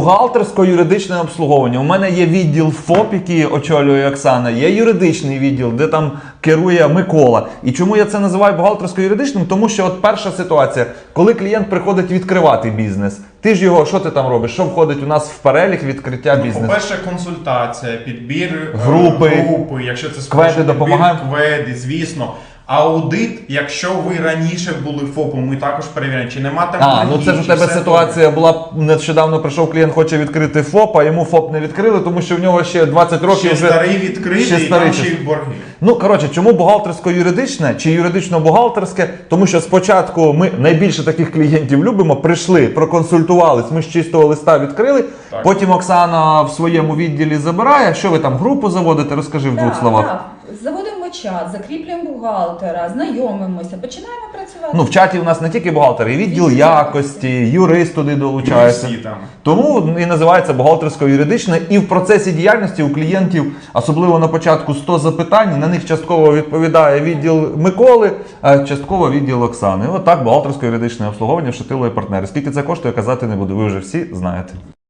Бухгалтерсько-юридичне обслуговування. У мене є відділ ФОП, який очолює Оксана, є юридичний відділ, де там керує Микола. І чому я це називаю бухгалтерсько-юридичним? Тому що от перша ситуація, коли клієнт приходить відкривати бізнес, ти ж його, що ти там робиш? Що входить у нас в перелік відкриття Ну, бізнесу? по-перше, консультація, підбір е, Групи. групи, якщо це Кведи справжній підбір, допомагаємо? кведи, звісно. Аудит, якщо ви раніше були ФОПом, ми також перевіряємо, чи нема там А, ну це ж у тебе ситуація була нещодавно прийшов клієнт, хоче відкрити ФОП, а йому ФОП не відкрили, тому що в нього ще 20 років Ще вже старий відкритий, ще і старий там ще борги. Ну коротше, чому бухгалтерсько-юридичне чи юридично-бухгалтерське? Тому що спочатку ми найбільше таких клієнтів любимо, прийшли, проконсультувались, ми з чистого листа відкрили. Так. Потім Оксана в своєму відділі забирає. Що ви там групу заводите? Розкажи в двох словах. так. Чат, закріплюємо бухгалтера, знайомимося, починаємо працювати. Ну в чаті у нас не тільки бухгалтер, і відділ якості, юрист туди долучається. Всі там. Тому і називається бухгалтерсько-юридичне. І в процесі діяльності у клієнтів, особливо на початку 100 запитань, на них частково відповідає відділ Миколи, а частково відділ Оксани. Отак бухгалтерсько-юридичне обслуговування в і партнери. Скільки це коштує, казати не буду. Ви вже всі знаєте.